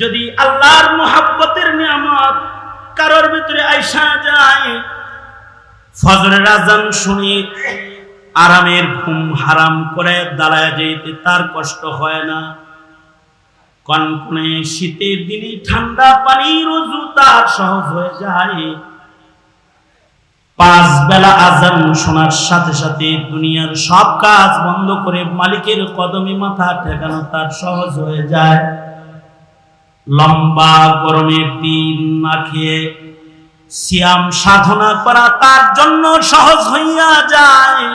যদি আল্লাহর মোহাব্বতের নিয়ামত কারোর ভিতরে আইসা যায়, ফজরের আজান শুনি আরামের ঘুম হারাম করে দাঁড়ায় যেতে তার কষ্ট হয় না। কনকনে শীতের দিনে ঠান্ডা পানির রোজু তার সহজ হয়ে যায়। পাঁচ বেলা আজান শোনার সাথে সাথে দুনিয়ার সব কাজ বন্ধ করে মালিকের কদমে মাথা ঠেকানো তার সহজ হয়ে যায়। লম্বা গরমের দিন না খেয়ে সিয়াম সাধনা করা তার জন্য সহজ হইয়া যায়।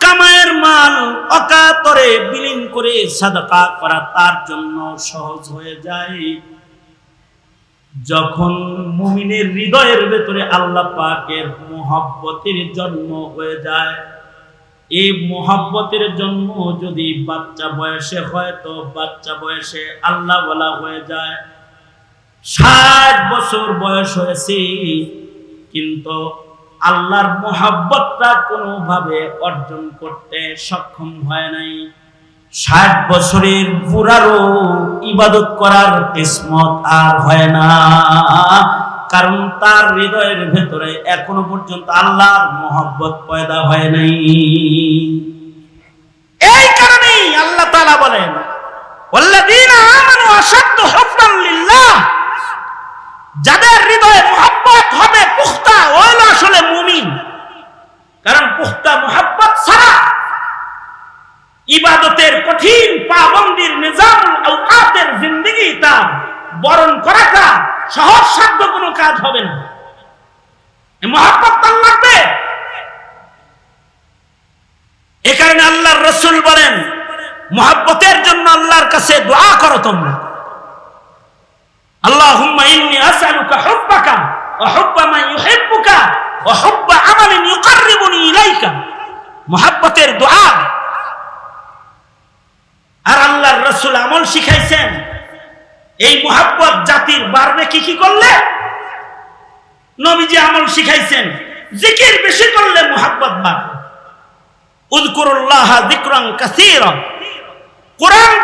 কামায়ের মাল অকাতরে বিলীন করে সাদাকা করা তার জন্য সহজ হয়ে যায়। যখন মুমিনের হৃদয়ের ভেতরে আল্লাহ পাকের মোহাব্বতের জন্ম হয়ে যায় এই মোহাব্বতের জন্ম যদি বাচ্চা বয়সে হয়, তো বাচ্চা বয়সে আল্লাহ বলা হয়ে যায়। ষাট বছর বয়স হয়েছে, কিন্তু আল্লাহর মোহাব্বতটা কোনোভাবে অর্জন করতে সক্ষম হয় নাই। ষাট বছরের বুড়ারও ইবাদত করার কিসমত আর হয় না। কারণ তার হৃদয়ের ভেতরে এখনও পর্যন্ত আল্লাহর মোহাব্বত পয়দা হয় নাই। এই কারণেই আল্লাহ তাআলা বলেন যাদের হৃদয়ে হবে আসলে মুমিন। কারণ ছাড়া ইবাদতের কঠিন আওকাতের জিন্দেগি তা বরণ করাটা সহজ সাধ্য কোনো কাজ হবে না। মহাব্বত লাগবে। এ কারণে আল্লাহর রসুল বলেন, মহাব্বতের জন্য আল্লাহর কাছে দোয়া করো তোমরা। আল্লাহ মহাব্বতের দোয়া। আর আল্লাহর রসুল আমল শিখাইছেন এই মোহাব্বত জাতির বাড়বে কি কি করলে? নবীজি আমল শিখাইছেন, জিকির বেশি করলে মোহাব্বত বাড়বে।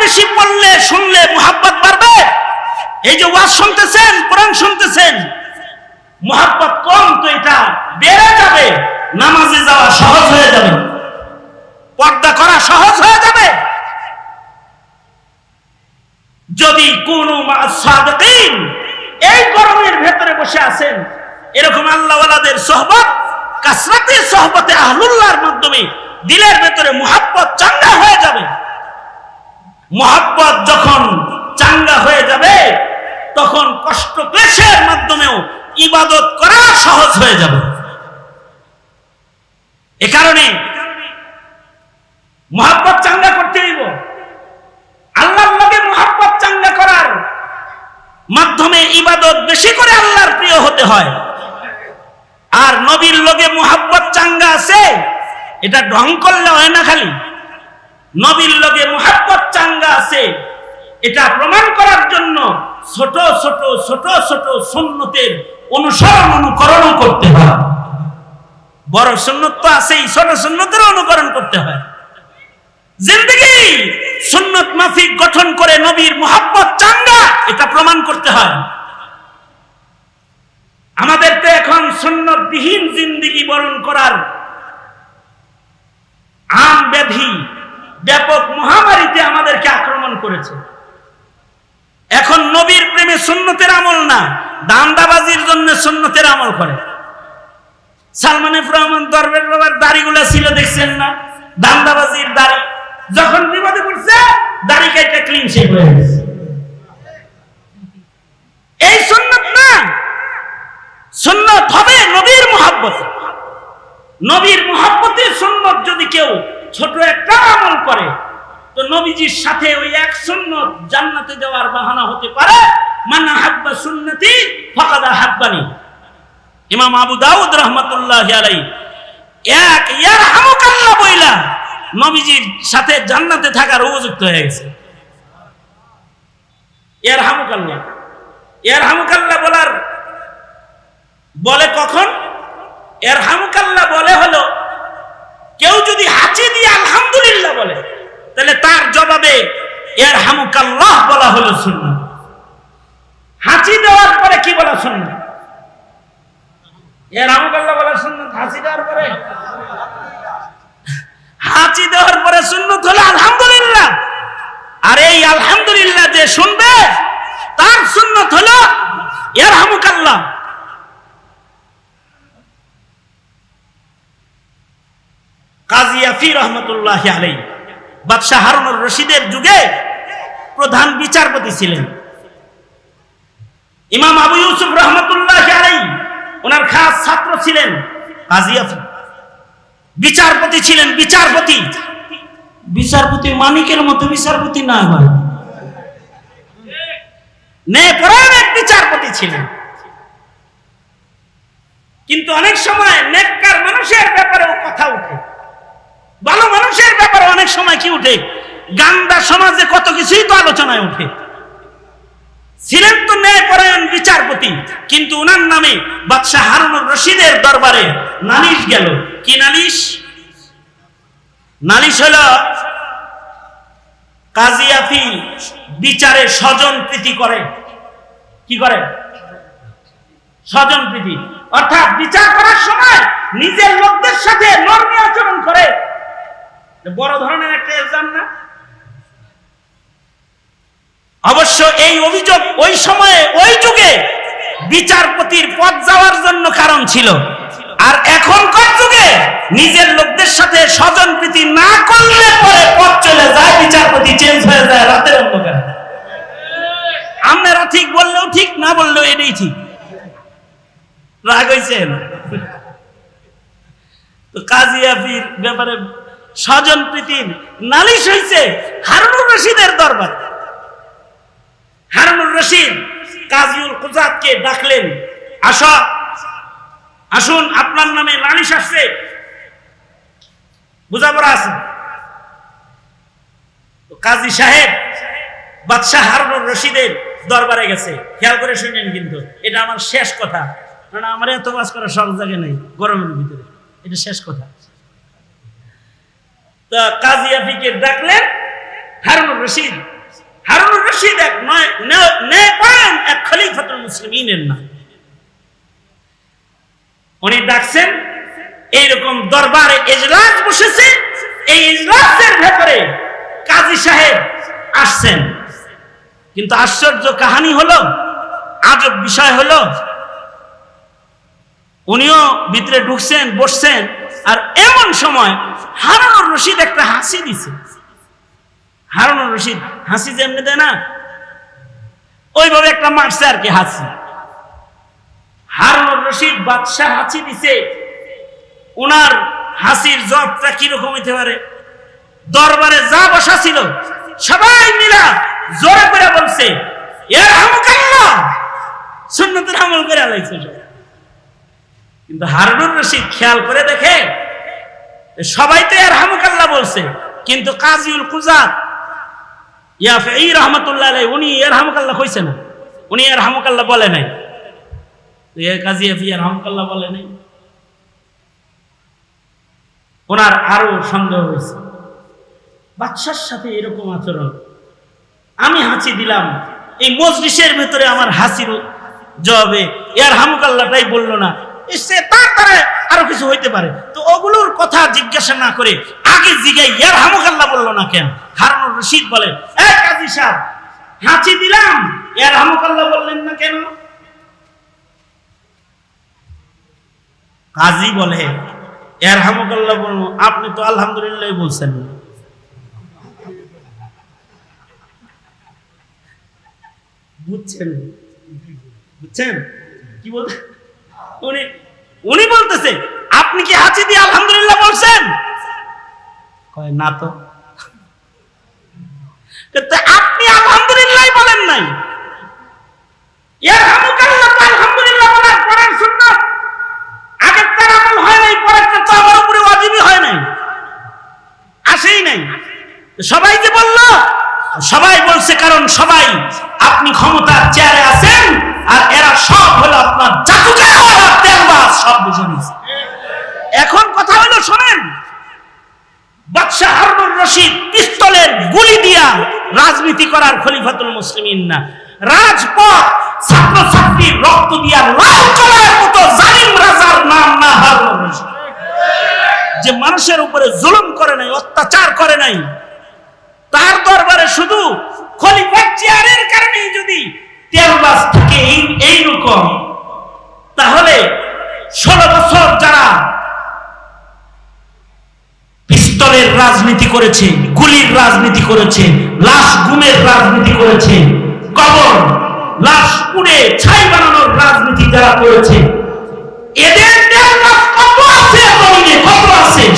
বেশি পড়লে, শুনলে মোহাব্বত বাড়বে। এই যে ওয়াজ শুনতেছেন, কোরআন শুনতেছেন কম তো এটা বেড়ে যাবে, নামাজে যাওয়া সহজ হয়ে যাবে। পর্দা করা সহজ হয়ে যাবে। যদি কোন এই গরমের ভেতরে বসে আছেন, এরকম আল্লাহওয়ালাদের সহবত কাসরাতে সহবতে আহলুল্লাহর মাধ্যমে দিলের ভেতরে মোহাব্বত চাঙ্গা হয়ে যাবে। মোহাব্বত যখন চাঙ্গা হয়ে যাবে, তখন কষ্ট ক্লেশের মাধ্যমেও ইবাদত করা সহজ হয়ে যাবে। এ কারণে মোহাব্বত চাঙ্গা করতে হইব আল্লাহর লগে মোহাব্বত চাঙ্গা করার মাধ্যমে ইবাদত বেশি করে প্রিয় হতে হয়। আর নবীর লগে মোহাব্বত চাঙ্গা আছে, এটা ঢং করলে হয় না খালি। নবীর লগে মোহাব্বত চাঙ্গা আছে, এটা প্রমাণ করার জন্য ছোট ছোট ছোট ছোট সুন্নতের অনুসরণ, অনুকরণ করতে হয়। বড় সুন্নত তো আছেই, ছোট সুন্নতের অনুকরণ করতে হয়। জিন্দগি! সুন্নত মাফিক গঠন করে নবীর মোহাব্বত চাঙ্গা, এটা প্রমাণ করতে হয়। আমাদের তো এখন সুন্নতবিহীন জিন্দিগি বরণ করার আম ব্যাধি, ব্যাপক মহামারীতে আমাদেরকে আক্রমণ করেছে। এখন নবীর প্রেমে সুন্নতের আমল না, দান্দাবাজির জন্য সুন্নতের আমল করে। সালমান রহমান দরবের বাবার দাড়িগুলো ছিল, দেখছেন না? দান্দাবাজির দাড়ি। যখন বিপদে পড়ছে, দাড়ি কেটে ক্লিন শেপ হয়ে গেছে। এই সুন্নত হবে নবীর মোহাব্বত নবীর মোহাব্বতের সুন্নত যদি কেউ ছোট একটা আমল করে, তো নবীজির সাথে ওই এক সুন্নত জান্নাতে যাওয়ার বাহানা হতে পারে, মানা হাব্বা সুন্নতি ফাকাদা হাব্বানি ইমাম আবু দাউদ রহমতুল্লাহ আলাই এক ইয়ার হামুকাল্লাহ বইলা নবীজির সাথে জান্নাতে থাকার উপযুক্ত হয়ে গেছে। এর হামুকাল্লাহ এর হামুকাল্লাহ বলার বলে কখন? এর হামুকাল্লাহ বলে হলো, কেউ যদি হাঁচি দিয়ে আলহামদুলিল্লাহ বলে, তাহলে তার জবাবে এর হামুকাল্লাহ বলা হলো সুন্নাত হাঁচি দেওয়ার পরে কি বলা শুননা হাঁচি পরে? হাঁচি দেওয়ার পরে আলহামদুলিল্লাহ। আর এই যে শুনবে, তার সুন্নত হলো এর হামুকাল্লাহ কাজী আফি রহমতুল্লাহ আলাই বাদশাহ হারুনুর রশিদের যুগে প্রধান বিচারপতি ছিলেন। ইমাম আবু ইউসুফ রহমতুল্লাহ আলাই ওনার খাস ছাত্র ছিলেন কাজী আফি বিচারপতি ছিলেন বিচারপতি। বিচারপতি মানিকের মতো বিচারপতি না হয়। এক বিচারপতি ছিলেন। কিন্তু অনেক সময় নেককার মানুষের ব্যাপারেও কথা উঠে ভালো মানুষের ব্যাপারে অনেক সময় কি উঠে? গান্দা সমাজে কত কিছুই তো আলোচনায় উঠে। ছিলেন তো ন্যায়পরায়ণ বিচারপতি, কিন্তু উনার নামে বাদশাহ হারুনুর রশিদের দরবারে নালিশ গেল। কি নালিশ? নালিশ হল কাজিয়াফি বিচারে স্বজন প্রীতি করে। কি করে? স্বজন প্রীতি। অর্থাৎ বিচার করার সময় নিজের লোকদের সাথে নর্মী আচরণ করে। বড় ধরনের একটা এলজাম না? অবশ্য এই অভিযোগ ওই সময়ে, ওই যুগে বিচারপতির পদ যাওয়ার জন্য কারণ ছিল। আর এখনকার যুগে নিজের লোকদের সাথে স্বজন প্রীতি না করলে পরে পদ চলে যায়, বিচারপতি চেঞ্জ হয়ে যায় রাতের অন্ধকারে। আপনারা ঠিক বললেও ঠিক, না বললেও এটাই ঠিক। রাগ হয়েছেন তো কাজী ব্যাপারে স্বজন প্রীতির নালিশ হয়েছে হারুনুর রশিদের দরবার। হারুনুর রশিদ কাজীউল কুজাতকে ডাকলেন, আস, আসুন, আপনার নামে নালিশ আসছে। বুঝাপড়া আছে কাজী সাহেব বাদশাহ হারুনুর রশিদের দরবারে গেছে। খেয়াল করে শুনেন কিন্তু, এটা আমার শেষ কথা। কারণ আমার এত কাজ করা সহজ জায়গা নেই গরমের ভিতরে। এটা শেষ কথা। তা কাজী আফিকে ডাকলেন হারুনুর রশিদ। হারুনুর রশিদ এক নয় এক খলিফাতুল মুসলিমিনের নাম। উনি ডাকছেন, এইরকম দরবারে এজলাস বসেছে, এই এজলাসের ভেতরে কাজী সাহেব আসছেন। কিন্তু আশ্চর্য কাহানি হলো, আজব বিষয় হলো, উনিও ভিতরে ঢুকছেন, বসছেন আর এমন সময় হারানুর রশিদ একটা হাসি দিছে। হারানুর রশিদ, হাসি যেমনি দেয় না? ওইভাবে একটা মারছে আর কি হাসি। হারুনুর রশিদ বাদশাহ হাসি দিছে। উনার হাসির জবটা কীরকম হইতে পারে? দরবারে যা বসা ছিল, সবাই মিলা জোরে করে বলছে এর হামকাল্লাহ সুন্নতের আমল করে আলাইছে। কিন্তু হারুনুর রশিদ খেয়াল করে দেখে সবাই তো এর হামকাল্লাহ বলছে, কিন্তু কাজীউল কুজাত ইয়াফে এই রহমতুল্লাহ উনি এর হামকাল্লাহ কইছে না। উনি এর হামকাল্লাহ বলে নাই। কাজী আফি এর হামকাল্লাহ বলে নাই। ওনার আরও সন্দেহ হয়েছে। বাচ্চার সাথে এরকম আচরণ। আমি হাঁচি দিলাম। এই মজলিসের ভেতরে আমার হাসির জবাবে এর হামকাল্লাটাই বলল না। সে তার দ্বারা আরও কিছু হইতে পারে। তো ওগুলোর কথা জিজ্ঞাসা না করে আগে জিগাই এর হামকাল্লা বলল না কেন? হারুন রশিদ বলে হাঁচি দিলাম। এর হামকাল্লা বললেন না কেন? কাজী বলে এর হামকাল্লা বলব আপনি তো আলহামদুলিল্লাহ বলছেন বুঝছেন? বুঝছেন? কি বলতে উনি উনি বলতেছে, আপনি কি হাঁচি দিয়ে আলহামদুলিল্লাহ বলছেন? কয়, না তো। আপনি আলহামদুলিল্লাহ বলেন নাই। আসেই নাই। সবাই যে বলল, সবাই বলছে কারণ সবাই আপনি ক্ষমতার চেয়ারে আছেন, আর এরা সব হলো আপনার জাদুকার সব বুঝে নিয়েছে এখন কথা হলো, শোনেন। রাজনীতি করার খলিফাতুল না। যে মানুষের উপরে জুলুম করে নাই, অত্যাচার করে নাই, তার দরবারে শুধু খলিফার চেয়ারের কারণেই যদি তেলবাস থাকে, এই এইরকম ষোলো বছর যারা পিস্তলের রাজনীতি করেছে, গুলির রাজনীতি করেছে, লাশ গুমের রাজনীতি করেছে, কবর, লাশ পুড়ে ছাই বানানোর রাজনীতি যারা করেছে, এদের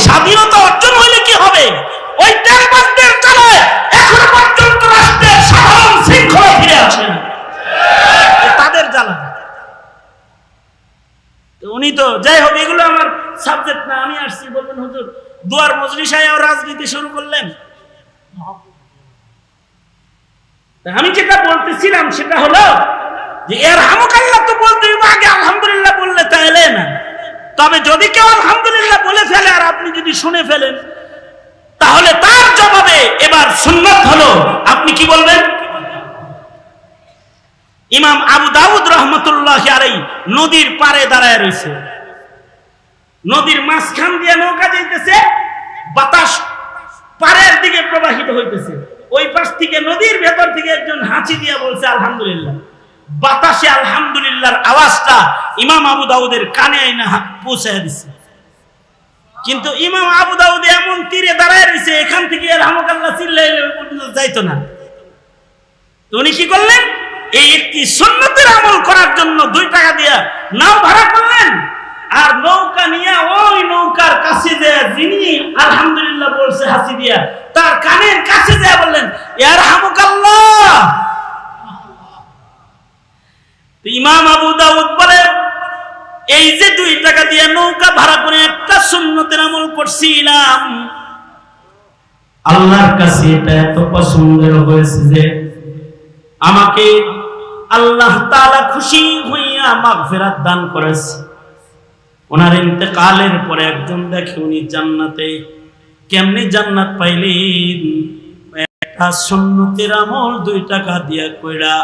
স্বাধীনতা অর্জন হইলে কি হবে? ওই তেলবাসদের চালায় এখনও পর্যন্ত রাষ্ট্রের সাধারণ শৃঙ্খলা ফিরে আসে না। এ তাদের জ্বালা তো উনি তো যাই হোক, এগুলো আমার সাবজেক্ট না, আমি আসছি, বলবেন হুজুর। দুয়ার মজলিসায় রাজনীতি শুরু করলেন। আমি যেটা বলতেছিলাম সেটা হলো যে, এর হামকাল্লা তো বলতে আগে আলহামদুলিল্লাহ বললে তাহলে না। তবে যদি কেউ আলহামদুলিল্লাহ বলে ফেলে আর আপনি যদি শুনে ফেলেন, তাহলে তার জবাবে এবার সুন্নত হলো। আপনি কি বলবেন? ইমাম আবু দাউদ রহমতুল্লাহ আলাই নদীর পারে দাঁড়ায় রয়েছে। নদীর মাঝখান দিয়ে নৌকা যাইতেছে, বাতাস পারের দিকে প্রবাহিত হইতেছে। ওই পাশ থেকে নদীর ভেতর থেকে একজন হাঁচি দিয়ে বলছে, আলহামদুলিল্লাহ। বাতাসে আলহামদুলিল্লাহর আওয়াজটা ইমাম আবু দাউদের কানে হাত দিছে। কিন্তু ইমাম আবু দাউদ এমন তীরে দাঁড়ায় রয়েছে, এখান থেকে রহমকাল্লাহ চিল্লাইলে যাইতো না। উনি কি করলেন? এই একটি সুন্নতের আমল করার জন্য দুই টাকা দিয়া নাও ভাড়া করলেন। আর নৌকা নিয়ে ওই নৌকার কাছে যে যিনি আলহামদুলিল্লাহ বলছে হাসি দিয়া, তার কানের কাছে যে বললেন ইয়ার হামুকাল্লাহ ইমাম আবু দাউদ বলে, এই যে দুই টাকা দিয়ে নৌকা ভাড়া করে একটা সুন্নতের আমল করছিলাম। আল্লাহর কাছে এটা এত পছন্দের হয়েছে যে, আমাকে আল্লাহ তাআলা খুশি হইয়া মাগফিরাত দান করেছে। ওনার ইন্তেকালের পরে একজন দেখে উনি জান্নাতে, কেমনি জান্নাত পাইলেন? একটা সুন্নতের আমল দুই টাকা দিয়া কইরা,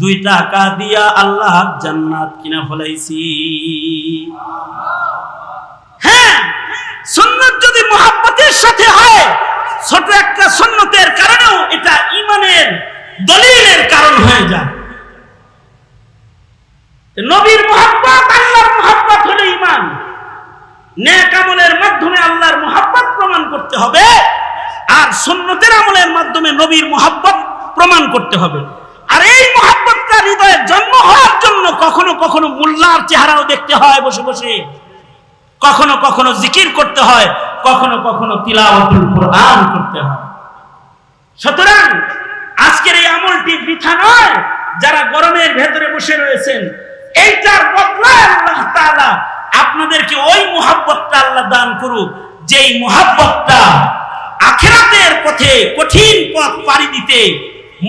দুই টাকা দিয়া আল্লাহ জান্নাত কিনা ফলাইছি। হ্যাঁ সুন্নত যদি মোহাব্বতের সাথে হয়, ছোট একটা সুন্নতের কারণেও এটা ইমানের দলিলের কারণ হয়ে যায়। নবীর মোহাব্বত, আল্লাহর মোহাব্বত হলো ইমান নেক আমলের মাধ্যমে আল্লাহর মোহাব্বত প্রমাণ করতে হবে, আর সুন্নতের আমলের মাধ্যমে নবীর মোহাব্বত প্রমাণ করতে হবে। আর এই মোহাব্বতটা হৃদয়ের জন্ম হওয়ার জন্য কখনো কখনো মোল্লার চেহারাও দেখতে হয় বসে বসে। কখনো কখনো জিকির করতে হয়, কখনো কখনো তিলাওয়াতুল কোরআন করতে হয়। সুতরাং আজকের এই আমলটি বৃথা নয়, যারা গরমের ভেতরে বসে রয়েছেন এইটার বদলায় আল্লাহ তাআলা আপনাদেরকে ওই মোহাব্বতটা আল্লাহ দান করুক, যেই মোহাব্বতটা আখেরাতের পথে কঠিন পথ পাড়ি দিতে,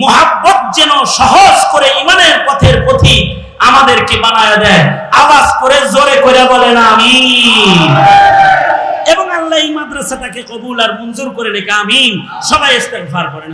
মোহাব্বত যেন সহজ করে ইমানের পথের পথি আমাদেরকে বানায় দেয়। আওয়াজ করে, জোরে করে বলেন আমি এবং আল্লাহ এই মাদ্রাসাটাকে কবুল আর মঞ্জুর করে রেখে, আমিন। সবাই ইস্তেগফার করেন।